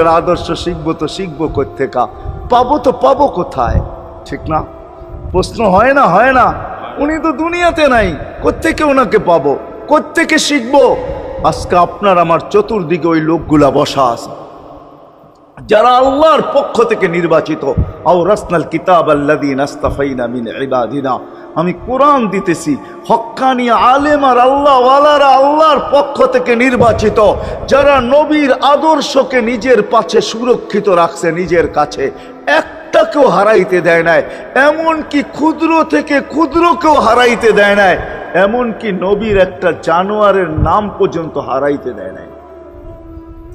আদর্শ শিখব তো শিখব কোথেকা পাবো তো পাবো কোথায়? ঠিক না? প্রশ্ন হয় না হয় না। উনি তো দুনিয়াতে নাই কোথেকে ওনাকে পাবো? কোথেকে শিখব? আজকে আপনার আমার চতুর্দিকে ওই লোকগুলা বসা আছে। যারা আল্লাহর পক্ষ থেকে নির্বাচিত, আও রাসনাল কিতাব আল্লাদিন আস্তাফাইনা মিন ইবাদিনা। আমি কোরআন দিতেছি, হক্কানি আলেম আর আল্লাহ ওয়ালারা আল্লাহর পক্ষ থেকে নির্বাচিত, যারা নবীর আদর্শকে নিজের পাশে সুরক্ষিত রাখছে নিজের কাছে। একটাকেও হারাইতে দেয় নাই, এমনকি ক্ষুদ্র থেকে ক্ষুদ্রকেও হারাইতে দেয় নাই, এমনকি নবীর একটা জানোয়ারের নাম পর্যন্ত হারাইতে দেয় নাই।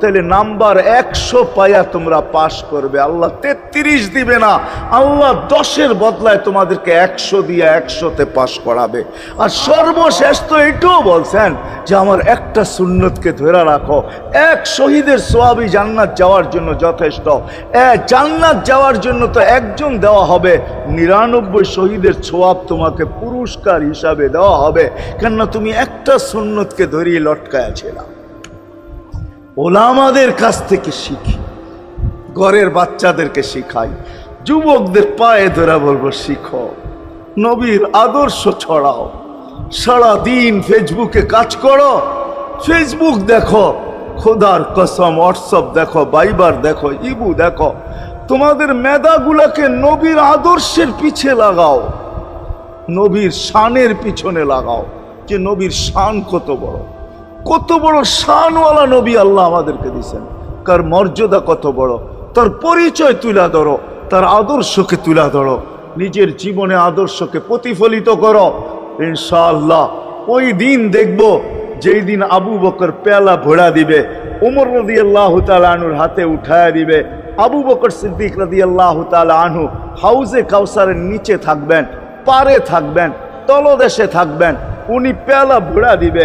তাহলে নাম্বার একশো পায়া তোমরা পাশ করবে। আল্লাহ তেত্রিশ দিবে না, আল্লাহ দশের বদলায় তোমাদেরকে একশো দিয়ে একশোতে পাশ করাবে। আর সর্বশেষ তো এটাও বলছেন যে আমার একটা সুন্নতকে ধরে রাখো। এক শহীদের সোয়াবি জান্নাত যাওয়ার জন্য যথেষ্ট। জান্নাত যাওয়ার জন্য তো একজন দেওয়া হবে। নিরানব্বই শহীদের সোয়াব তোমাকে পুরস্কার হিসাবে দেওয়া হবে। কেননা তুমি একটা সুন্নতকে ধরিয়ে লটকায় ছিলাম ওলামাদের কাছ থেকে শিখি, ঘরের বাচ্চাদেরকে শিখাই, যুবকদের পায়ে ধরা বলব, শিখো, নবীর আদর্শ ছড়াও সারা দিন ফেসবুকে কাজ করো, ফেসবুক দেখো, খোদার কসম, হোয়াটসঅ্যাপ দেখো বাইবার দেখো, ইবু দেখো, তোমাদের মেধাগুলাকে নবীর আদর্শের পিছে লাগাও, নবীর শানের পিছনে লাগাও, যে নবীর শান কত বড়। কত বড় শানওয়ালা নবী আল্লাহ আমাদেরকে দিছেন কার মর্যাদা কত বড়। তার পরিচয় তুলা ধরো, তার আদর্শকে তুলা ধরো, নিজের জীবনে আদর্শকে প্রতিফলিত করো। ইনশাআল্লাহ, ওই দিন দেখব যেই দিন আবু বকর পেলা ভোড়া দিবে, উমর রদি আল্লাহ আনুর হাতে উঠায় দিবে, আবু বকর সিদ্দিক রদি আল্লাহ আনহু হাউজে কাউসারের নিচে থাকবেন, পারে থাকবেন, তলদেশে থাকবেন, উনি পেলা ভোড়া দিবে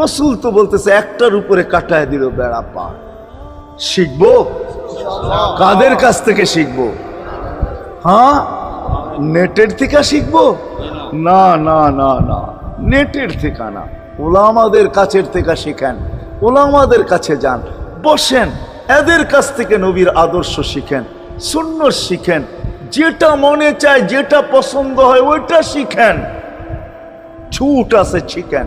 রসুল তো বলতেছে, একটার উপরে কাটায় দিল বেড়া পা। শিখব? কাদের কাছ থেকে শিখব? হ্যাঁ? নেটের থেকে শিখব? না না না না, নেটের থেকে না। ওলামাদের কাছের থেকে শিখেন, ওলামাদের কাছে যান, বসেন, এদের কাছ থেকে নবীর আদর্শ শিখেন শূন্য শিখেন, যেটা মনে চায়, যেটা পছন্দ হয়, ওইটা শিখেন। ছুট আছে, শিখেন।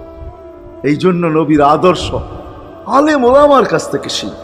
এই জন্য নবীর আদর্শ আলে মোলামার কাছ থেকে শিখ